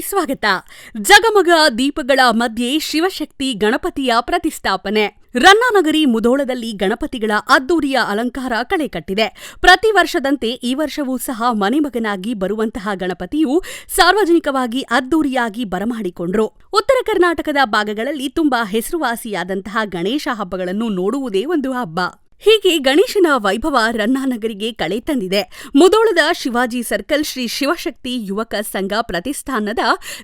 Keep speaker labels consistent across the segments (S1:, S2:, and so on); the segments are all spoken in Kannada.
S1: ಸ್ವಾಗತ. ಜಗಮಗ ದೀಪಗಳ ಮಧ್ಯೆ ಶಿವಶಕ್ತಿ ಗಣಪತಿಯ ಪ್ರತಿಷ್ಠಾಪನೆ. ರನ್ನಾನಗರಿ ಮುಧೋಳದಲ್ಲಿ ಗಣಪತಿಗಳ ಅದ್ದೂರಿಯ ಅಲಂಕಾರ ಕಳೆ ಕಟ್ಟಿದೆ. ಪ್ರತಿ ವರ್ಷದಂತೆ ಈ ವರ್ಷವೂ ಸಹ ಮನೆಮಗನಾಗಿ ಬರುವಂತಹ ಗಣಪತಿಯು ಸಾರ್ವಜನಿಕವಾಗಿ ಅದ್ದೂರಿಯಾಗಿ ಬರಮಾಡಿಕೊಂಡ್ರು. ಉತ್ತರ ಕರ್ನಾಟಕದ ಭಾಗಗಳಲ್ಲಿ ತುಂಬಾ ಹೆಸರುವಾಸಿಯಾದಂತಹ ಗಣೇಶ ಹಬ್ಬಗಳನ್ನು ನೋಡುವುದೇ ಒಂದು ಹಬ್ಬ. ಹೀಗೆ ಗಣೇಶನ ವೈಭವ ರನ್ನಾನಗರಿಗೆ ಕಳೆ ತಂದಿದೆ. ಮುದೋಳದ ಶಿವಾಜಿ ಸರ್ಕಲ್ ಶ್ರೀ ಶಿವಶಕ್ತಿ ಯುವಕ ಸಂಘ ಪ್ರತಿಷ್ಠಾನದ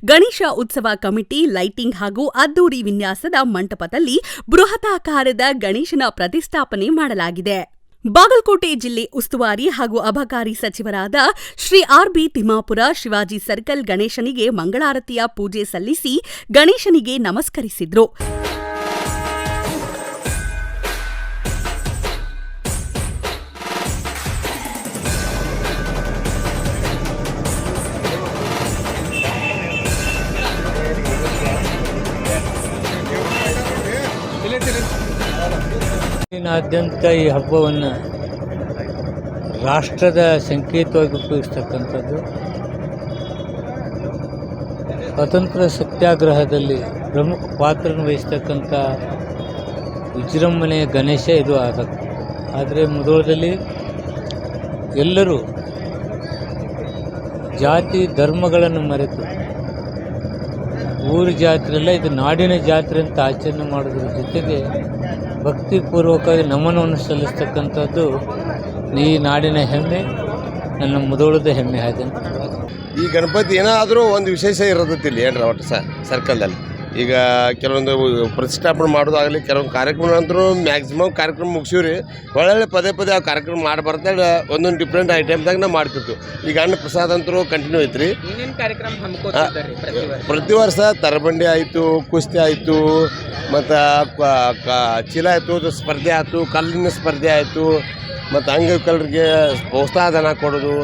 S1: ಗಣೇಶ ಉತ್ಸವ ಕಮಿಟಿ, ಲೈಟಿಂಗ್ ಹಾಗೂ ಅದ್ದೂರಿ ವಿನ್ಯಾಸದ ಮಂಟಪದಲ್ಲಿ ಬೃಹತಾಕಾರದ ಗಣೇಶನ ಪ್ರತಿಷ್ಠಾಪನೆ ಮಾಡಲಾಗಿದೆ. ಬಾಗಲಕೋಟೆ ಜಿಲ್ಲೆ ಉಸ್ತುವಾರಿ ಹಾಗೂ ಅಬಕಾರಿ ಸಚಿವರಾದ Shri R B Timmapur Shivaji circle ಗಣೇಶನಿಗೆ ಮಂಗಳಾರತಿಯ ಪೂಜೆ ಸಲ್ಲಿಸಿ ಗಣೇಶನಿಗೆ ನಮಸ್ಕರಿಸಿದ್ರು.
S2: ನಾದ್ಯಂತ ಈ ಹಬ್ಬವನ್ನು ರಾಷ್ಟ್ರದ ಸಂಕೇತವಾಗಿ ಉಪಯೋಗಿಸ್ತಕ್ಕಂಥದ್ದು. ಸ್ವತಂತ್ರ ಸತ್ಯಾಗ್ರಹದಲ್ಲಿ ಪ್ರಮುಖ ಪಾತ್ರ ವಹಿಸ್ತಕ್ಕಂಥ ವಿಜೃಂಭಣೆಯ ಗಣೇಶ ಇದು ಆದ, ಆದರೆ ಮುದೋಳದಲ್ಲಿ ಎಲ್ಲರೂ ಜಾತಿ ಧರ್ಮಗಳನ್ನು ಮರೆತು ಊರು ಜಾತ್ರೆ ಅಲ್ಲ, ಇದು ನಾಡಿನ ಜಾತ್ರೆ ಅಂತ ಆಚರಣೆ ಮಾಡೋದ್ರ ಜೊತೆಗೆ ಭಕ್ತಿಪೂರ್ವಕವಾಗಿ ನಮನವನ್ನು ಸಲ್ಲಿಸ್ತಕ್ಕಂಥದ್ದು ಈ ನಾಡಿನ ಹೆಮ್ಮೆ, ನನ್ನ ಮುದೋಳದ ಹೆಮ್ಮೆ ಆಯ್ತು
S3: ಈ ಗಣಪತಿ ಏನಾದರೂ ಒಂದು ವಿಶೇಷ ಇರೋದಿಲ್ಲ ಏನ್ರ ಒಟ್ಟು ಸರ್ಕಲ್ದಲ್ಲಿ ಈಗ ಕೆಲವೊಂದು ಪ್ರತಿಷ್ಠಾಪನೆ ಮಾಡೋದಾಗಲಿ ಕೆಲವೊಂದು ಕಾರ್ಯಕ್ರಮ ಅಂತೂ ಮ್ಯಾಕ್ಸಿಮಮ್ ಕಾರ್ಯಕ್ರಮ ಮುಗಿಸಿವ್ರಿ. ಒಳ್ಳೊಳ್ಳೆ ಪದೇ ಪದೇ ಆ ಕಾರ್ಯಕ್ರಮ ಮಾಡಿ ಬರ್ತಾಳೆ ಒಂದೊಂದು ಡಿಫ್ರೆಂಟ್ ಐಟಮ್ದಾಗ ನಾವು ಮಾಡ್ತಿರ್ತೀವಿ. ಈಗ ಅಣ್ಣ ಪ್ರಸಾದ ಅಂತೂ ಕಂಟಿನ್ಯೂ ಐತ್ರಿ.
S4: ಏನೇನ್ ಕಾರ್ಯಕ್ರಮ ಹಮ್ಮಿಕೋತಿದ್ದಾರೆ ಪ್ರತಿ ವರ್ಷ?
S3: ಪ್ರತಿ ವರ್ಷ ತರಬಂಡಿ ಆಯಿತು ಕುಸ್ತಿ ಆಯಿತು ಮತ್ತು ಚೀಲ ಆಯಿತು ಸ್ಪರ್ಧೆ ಆಯಿತು ಕಲ್ಲಿನ ಸ್ಪರ್ಧೆ ಆಯಿತು ಮತ್ತು ಅಂಗವಿಕಲರಿಗೆ ಪ್ರೋತ್ಸಾಹಧನ ಕೊಡೋದು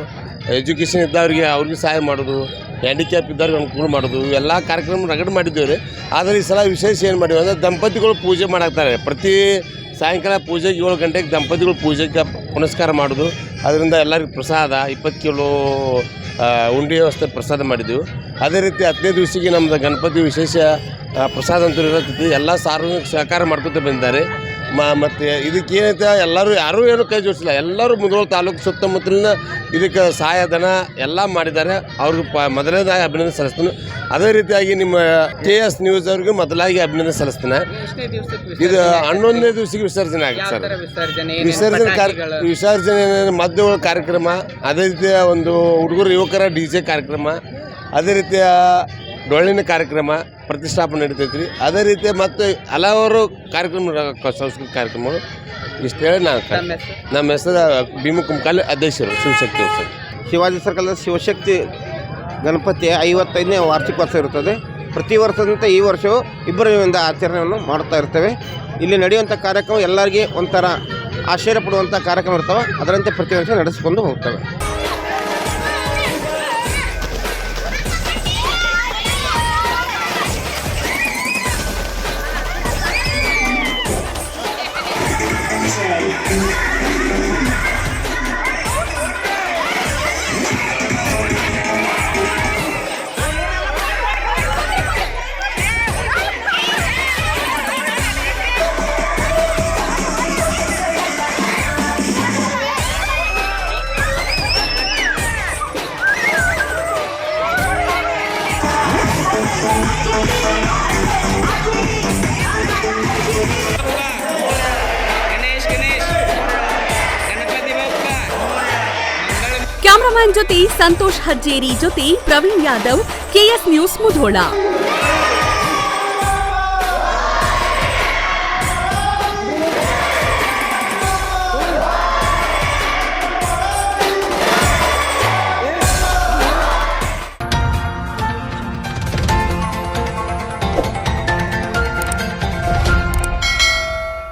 S3: ಎಜುಕೇಷನ್ ಇದ್ದವ್ರಿಗೆ ಅವ್ರಿಗೆ ಸಹಾಯ ಮಾಡೋದು. ಹ್ಯಾಂಡಿಕ್ಯಾಪ್ ಇದ್ದವ್ರಿಗೆ ಅನುಕೂಲ ಮಾಡೋದು, ಎಲ್ಲ ಕಾರ್ಯಕ್ರಮ ರಗಡ್ ಮಾಡಿದ್ದೇವೆ ರೀ ಆದರೆ ಈ ಸಲ ವಿಶೇಷ ಏನು ಮಾಡಿವೆ ಅಂದರೆ ದಂಪತಿಗಳು ಪೂಜೆ ಮಾಡಾಕ್ತಾರೆ. ಪ್ರತಿ ಸಾಯಂಕಾಲ ಪೂಜೆಗೆ ಏಳು ಗಂಟೆಗೆ ದಂಪತಿಗಳು ಪೂಜೆಗೆ ಪುನಸ್ಕಾರ ಮಾಡೋದು. ಅದರಿಂದ ಎಲ್ಲರಿಗೂ ಪ್ರಸಾದ, ಇಪ್ಪತ್ತು ಕಿಲೋ ಉಂಡಿ ವ್ಯವಸ್ಥೆ ಪ್ರಸಾದ ಮಾಡಿದ್ದೆವು ಅದೇ ರೀತಿ ಹತ್ತನೇ ದಿವಸಿಗೆ ನಮ್ಮದು ಗಣಪತಿ ವಿಶೇಷ ಪ್ರಸಾದ ಅಂತ ಇರತ್ತೈತಿ ಎಲ್ಲ ಸಾರ್ವಜನಿಕ ಸಹಕಾರ ಮಾಡ್ಕೊತ ಬಂದಿದ್ದಾರೆ. ಮ ಮತ್ತು ಇದಕ್ಕೆ ಏನೈತೆ? ಎಲ್ಲರೂ ಯಾರೂ ಏನು ಕೈ ಜೋಡಿಸಿಲ್ಲ. ಎಲ್ಲರೂ ಮುಧೋಳ ತಾಲೂಕು ಸುತ್ತಮುತ್ತಲಿನ ಇದಕ್ಕೆ ಸಹಾಯಧನ ಎಲ್ಲ ಮಾಡಿದ್ದಾರೆ. ಅವ್ರಿಗೆ ಪ ಮೊದಲನೇದಾಗಿ ಅಭಿನಂದನೆ ಸಲ್ಲಿಸ್ತೀನಿ. ಅದೇ ರೀತಿಯಾಗಿ ನಿಮ್ಮ ಕೆ ಎಸ್ ನ್ಯೂಸ್ ಅವ್ರಿಗೆ ಮೊದಲಾಗಿ ಅಭಿನಂದನೆ ಸಲ್ಲಿಸ್ತೀನಿ. ಇದು ಹನ್ನೊಂದನೇ ದಿವಸಕ್ಕೆ ವಿಸರ್ಜನೆ ಆಗುತ್ತೆ ಸರ್.
S4: ವಿಸರ್ಜನೆ
S3: ಕಾರ್ಯ ವಿಸರ್ಜನೆ ಮದ್ದುಗಳ ಕಾರ್ಯಕ್ರಮ ಅದೇ ರೀತಿಯ ಒಂದು ಹುಡುಗರು ಯುವಕರ ಡಿ ಜೆ ಕಾರ್ಯಕ್ರಮ ಅದೇ ರೀತಿಯ ಡೊಳ್ಳಿನ ಕಾರ್ಯಕ್ರಮ ಪ್ರತಿಷ್ಠಾಪನೆ ನಡೀತೈತ್ರಿ. ರೀ ಅದೇ ರೀತಿ ಮತ್ತು ಹಲವಾರು ಕಾರ್ಯಕ್ರಮ ಸಾಂಸ್ಕೃತಿಕ ಕಾರ್ಯಕ್ರಮಗಳು ಇಷ್ಟು ಹೇಳಿ ನಾನು ನಮ್ಮ ಹೆಸರು. ಭೀಮ ಕುಂಕಾಲಿ ಅಧ್ಯಕ್ಷರು ಶಿವಶಕ್ತಿ ಉತ್ಸವ
S5: ಶಿವಾಜಿ ಸರ್ಕಲ್ನ ಶಿವಶಕ್ತಿ ಗಣಪತಿಯ ಐವತ್ತೈದನೇ ವಾರ್ಷಿಕೋತ್ಸವ ಇರುತ್ತದೆ. ಪ್ರತಿ ವರ್ಷದಂತೆ ಈ ವರ್ಷವೂ ಇಬ್ಬರಿಂದ ಆಚರಣೆಯನ್ನು ಮಾಡ್ತಾ ಇರ್ತೇವೆ. ಇಲ್ಲಿ ನಡೆಯುವಂಥ ಕಾರ್ಯಕ್ರಮ ಎಲ್ಲರಿಗೆ ಒಂಥರ ಆಶ್ಚರ್ಯ ಪಡುವಂಥ ಕಾರ್ಯಕ್ರಮ ಇರ್ತವೆ. ಅದರಂತೆ ಪ್ರತಿ ವರ್ಷ ನಡೆಸಿಕೊಂಡು ಹೋಗ್ತವೆ.
S1: ಕ್ಯಾಮರಾಮನ್ ಜೊತೆ ಸಂತೋಷ್ ಹಜ್ಜೇರಿ ಜೊತೆ ಪ್ರವೀಣ್ ಯಾದವ್ ಕೆಎಸ್ ನ್ಯೂಸ್ ಮುಧೋಳ